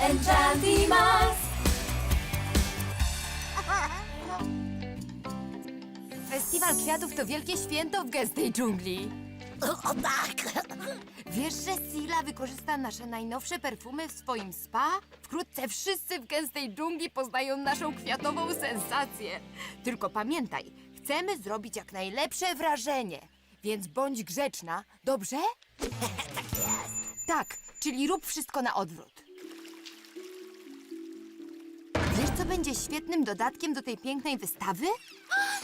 Enchantimals. Festiwal Kwiatów to wielkie święto w gęstej dżungli. O, o tak! Wiesz, że Sila wykorzysta nasze najnowsze perfumy w swoim spa? Wkrótce wszyscy w gęstej dżungli poznają naszą kwiatową sensację. Tylko pamiętaj, chcemy zrobić jak najlepsze wrażenie, więc bądź grzeczna, dobrze? Tak jest. Tak, czyli rób wszystko na odwrót. Będzie świetnym dodatkiem do tej pięknej wystawy?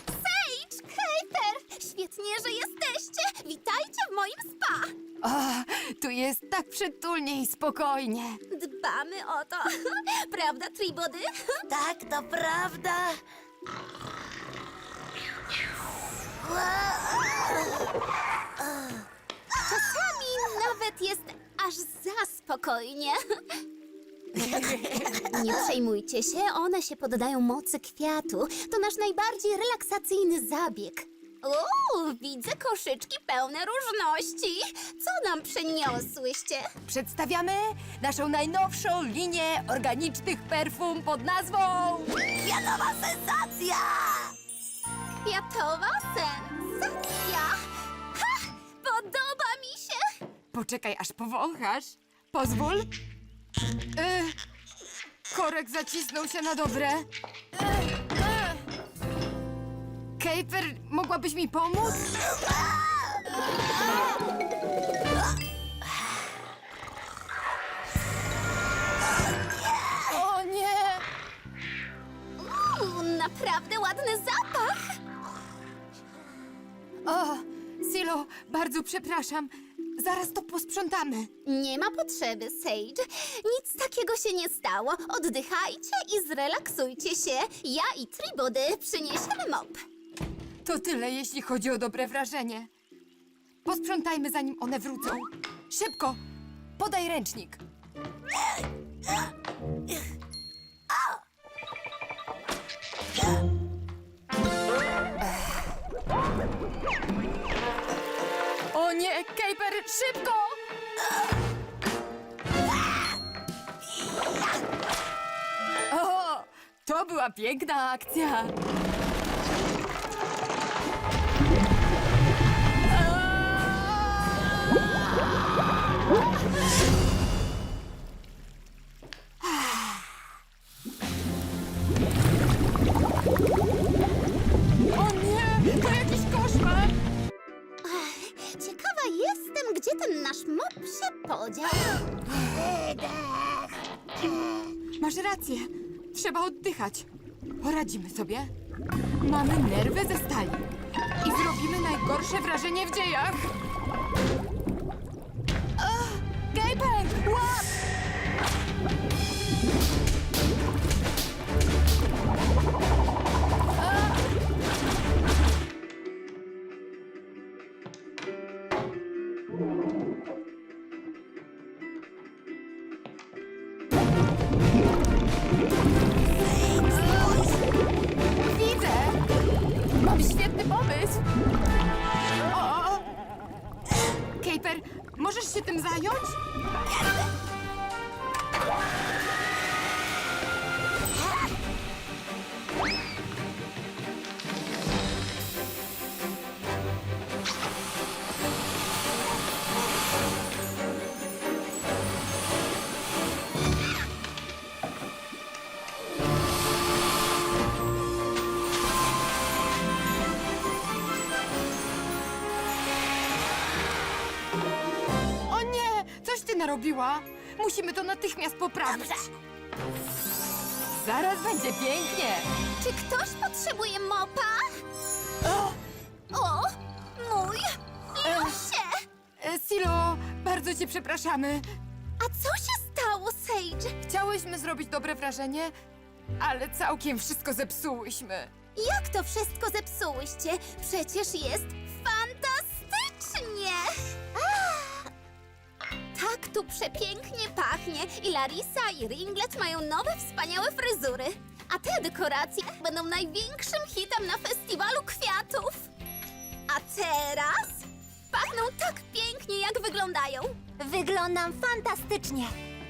Sage, Kejper! Świetnie, że jesteście! Witajcie w moim spa! O, tu jest tak przytulnie i spokojnie. Dbamy o to. Prawda, Tribody? Tak, to prawda. Czasami nawet jest aż za spokojnie. Nie przejmujcie się, one się poddają mocy kwiatu. To nasz najbardziej relaksacyjny zabieg. Uuu, widzę koszyczki pełne różności. Co nam przyniosłyście? Przedstawiamy naszą najnowszą linię organicznych perfum pod nazwą... Kwiatowa sensacja! Kwiatowa sensacja! Ha! Podoba mi się! Poczekaj, aż powąchasz. Pozwól. Y... Korek zacisnął się na dobre. Y... Kejper, mogłabyś mi pomóc? O nie! Uuu, naprawdę ładny zapach! O, Silo, bardzo przepraszam. Zaraz to posprzątamy. Nie ma potrzeby, Sage. Nic takiego się nie stało. Oddychajcie i zrelaksujcie się. Ja i Tribody przyniesiemy mop. To tyle, jeśli chodzi o dobre wrażenie. Posprzątajmy, zanim one wrócą. Szybko! Podaj ręcznik. Kejper, szybko! O, to była piękna akcja. Rację. Trzeba oddychać. Poradzimy sobie. Mamy nerwy ze stali. I zrobimy najgorsze wrażenie w dziejach. Gejper, łap! Narobiła! Musimy to natychmiast poprawić. Dobrze. Zaraz będzie pięknie. Czy ktoś potrzebuje mopa? O! O, mój! Już się! E, Silo, bardzo cię przepraszamy. A co się stało, Sage? Chciałyśmy zrobić dobre wrażenie, ale całkiem wszystko zepsułyśmy. Jak to wszystko zepsułyście? Przecież jest fantastycznie! Tak tu przepięknie pachnie i Larisa i Ringlet mają nowe, wspaniałe fryzury. A te dekoracje będą największym hitem na festiwalu kwiatów. A teraz pachną tak pięknie, jak wyglądają. Wyglądam fantastycznie.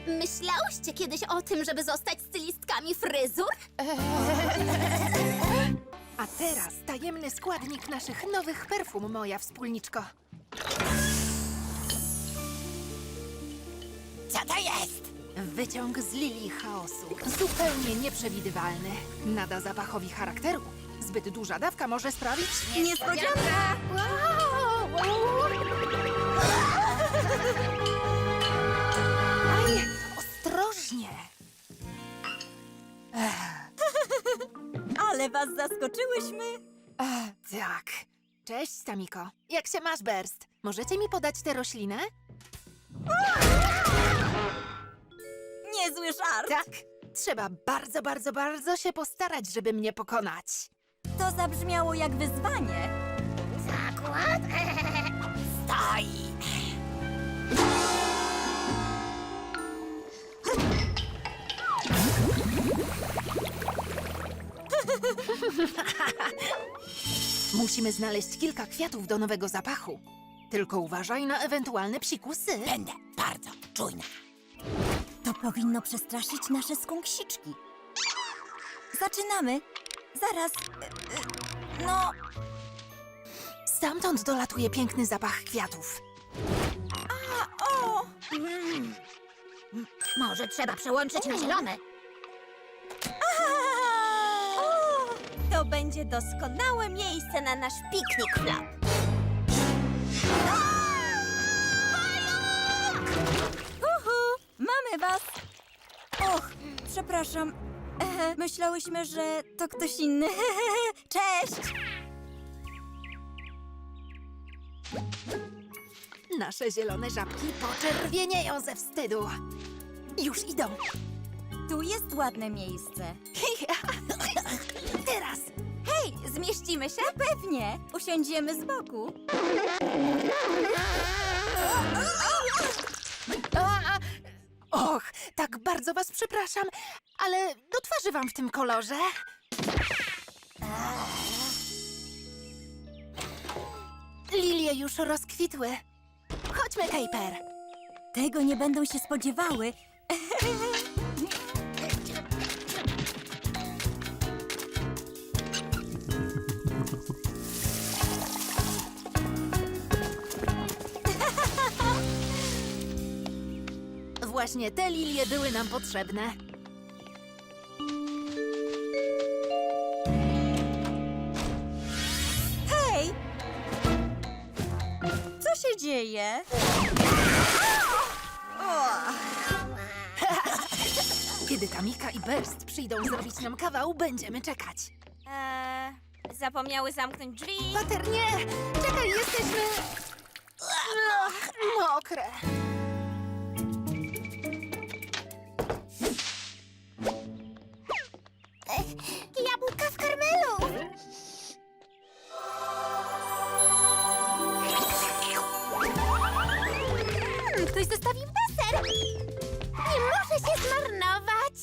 Myślałyście kiedyś o tym, żeby zostać stylistkami fryzur? A teraz tajemny składnik naszych nowych perfum, moja wspólniczko. Co to jest? Wyciąg z lilii chaosu. Zupełnie nieprzewidywalny. Nada zapachowi charakteru. Zbyt duża dawka może sprawić... Niespodzianka! Aj, ostrożnie! Ale was zaskoczyłyśmy. Tak. Cześć, Tamiko. Jak się masz, Berst? Możecie mi podać tę roślinę? Niezły żart. Tak. Trzeba bardzo, bardzo, bardzo się postarać, żeby mnie pokonać. To zabrzmiało jak wyzwanie. Zakład? Stoi. Musimy znaleźć kilka kwiatów do nowego zapachu. Tylko uważaj na ewentualne psikusy. Będę bardzo czujna. To powinno przestraszyć nasze skąksiczki. Zaczynamy. Zaraz. e, e, No, Stamtąd dolatuje piękny zapach kwiatów. o! Może trzeba przełączyć na zielone. O! To będzie doskonałe miejsce na nasz piknik, Flap. Mamy was! Och, przepraszam. E, myślałyśmy, że to ktoś inny. Cześć! Nasze zielone żabki poczerwienieją ze wstydu. Już idą. Tu jest ładne miejsce. Teraz. Hej, zmieścimy się? Pewnie. Usiądziemy z boku. A, a, och, tak bardzo was przepraszam, ale do twarzy wam w tym kolorze. Lilie już rozkwitły. Chodźmy, Kejper. Tego nie będą się spodziewały. Właśnie te lilie były nam potrzebne. Hej! Co się dzieje? Kiedy Tamika i Burst przyjdą zrobić nam kawał, będziemy czekać. Eee, zapomniały zamknąć drzwi. Pater, nie! Czekaj, jesteśmy... Ach, mokre. Zmarnować!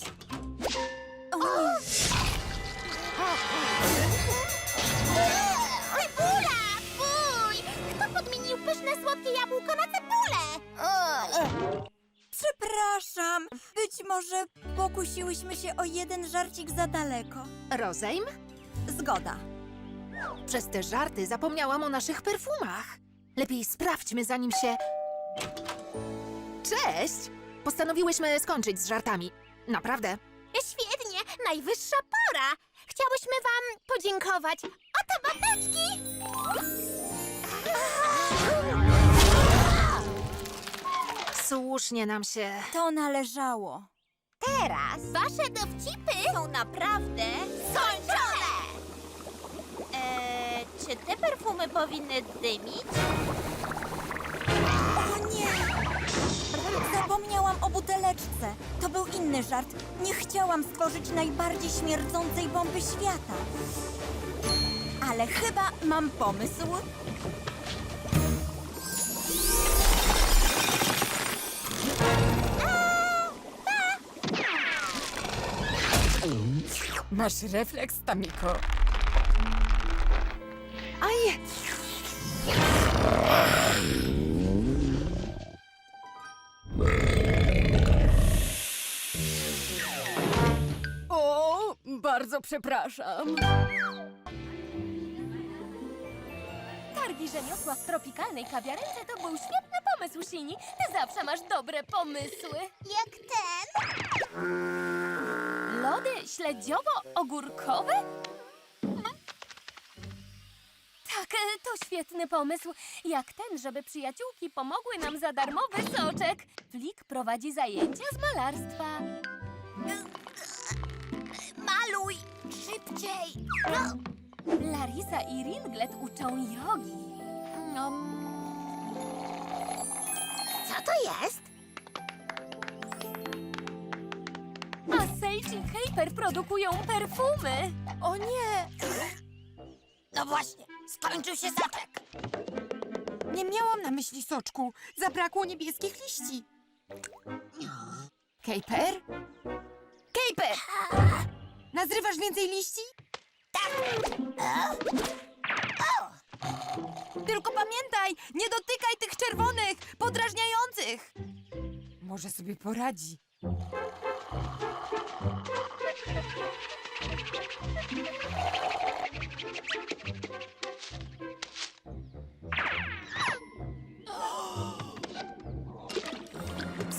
Cebula! Fuj! Kto podmienił pyszne, słodkie jabłko na cebulę? Przepraszam. Być może pokusiłyśmy się o jeden żarcik za daleko. Rozejm? Zgoda. Przez te żarty zapomniałam o naszych perfumach. Lepiej sprawdźmy, zanim się... Cześć! Postanowiłyśmy skończyć z żartami. Naprawdę. Świetnie, najwyższa pora. Chciałyśmy wam podziękować. Oto babeczki! Słusznie nam się... To należało. Teraz wasze dowcipy są naprawdę skończone! Eee, czy te perfumy powinny dymić? O nie! To był inny żart. Nie chciałam stworzyć najbardziej śmierdzącej bomby świata. Ale chyba mam pomysł. Masz refleks, Tamiko. Aj! Bardzo przepraszam. Targi rzemiosła w tropikalnej kawiarence to był świetny pomysł, Shini. Ty zawsze masz dobre pomysły. Jak ten? Lody śledziowo-ogórkowe? Tak, e, to świetny pomysł. Jak ten, żeby przyjaciółki pomogły nam za darmowy soczek. Flik prowadzi zajęcia z malarstwa. Maluj! Szybciej! Larisa i Ringlet uczą jogi. Co to jest? A Sage i Hyper produkują perfumy. O nie! No właśnie, skończył się zapek. Nie miałam na myśli soczku. Zabrakło niebieskich liści. Kejper? Kejper! Nazrywasz więcej liści? Tylko pamiętaj, nie dotykaj tych czerwonych, podrażniających! Może sobie poradzi.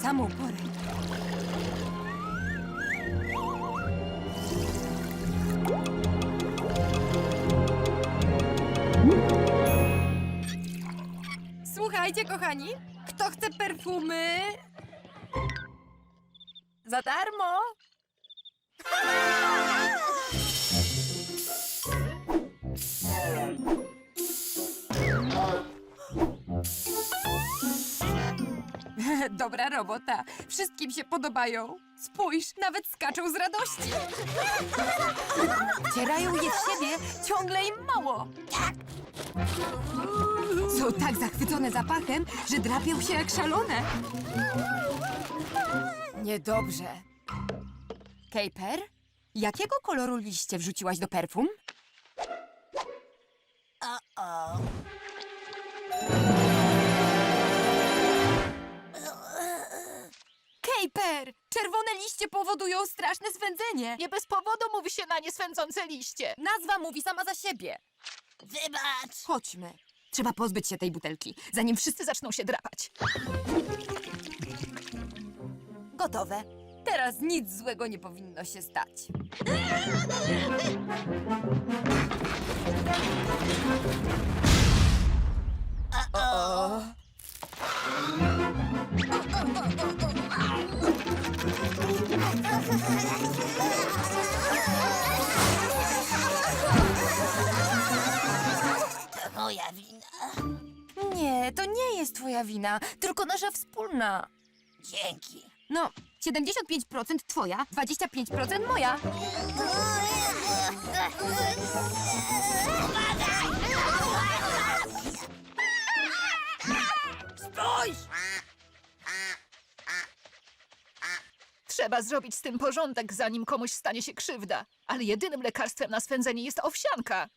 Samą porę. Kochani, kto chce perfumy? Za darmo! Dobra robota. Wszystkim się podobają. Spójrz, nawet skaczą z radości. Cierają je w siebie, ciągle im mało. Są tak zachwycone zapachem, że drapią się jak szalone. Niedobrze. Kejper, jakiego koloru liście wrzuciłaś do perfum? Kejper! Czerwone liście powodują straszne swędzenie. Nie bez powodu mówi się na nie swędzące liście. Nazwa mówi sama za siebie. Wybacz! Chodźmy. Trzeba pozbyć się tej butelki, zanim wszyscy zaczną się drapać. gotowe. Teraz nic złego nie powinno się stać. O. Nie, to nie jest twoja wina, tylko nasza wspólna. Dzięki. No, 75% twoja, 25% moja. Spójrz! Trzeba zrobić z tym porządek, zanim komuś stanie się krzywda. Ale jedynym lekarstwem na swędzenie jest owsianka.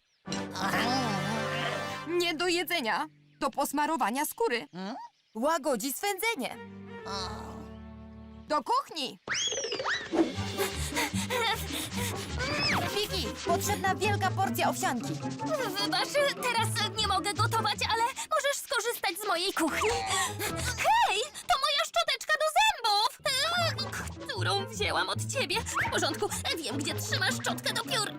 Nie do jedzenia, do posmarowania skóry. Łagodzi swędzenie. Do kuchni! Wiki, potrzebna wielka porcja owsianki. Wybacz, teraz nie mogę gotować, ale możesz skorzystać z mojej kuchni. Hej, to moja szczoteczka do zębów! Którą wzięłam od ciebie. W porządku, wiem, gdzie trzymasz szczotkę do piór.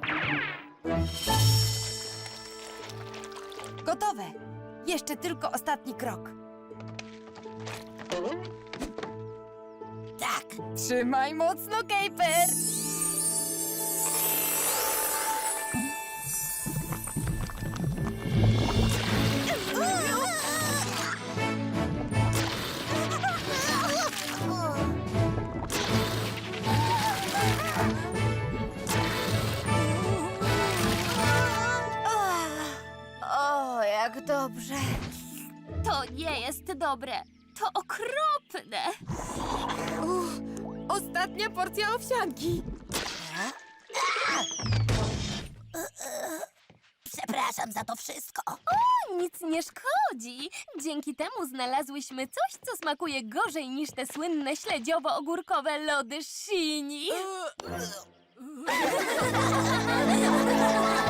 Gotowe. Jeszcze tylko ostatni krok. Tak, Trzymaj mocno, Kejper! dobrze. To nie jest dobre. To okropne. Ostatnia porcja owsianki. Przepraszam za to wszystko. O, nic nie szkodzi. Dzięki temu znalazłyśmy coś, co smakuje gorzej niż te słynne śledziowo-ogórkowe lody Shini.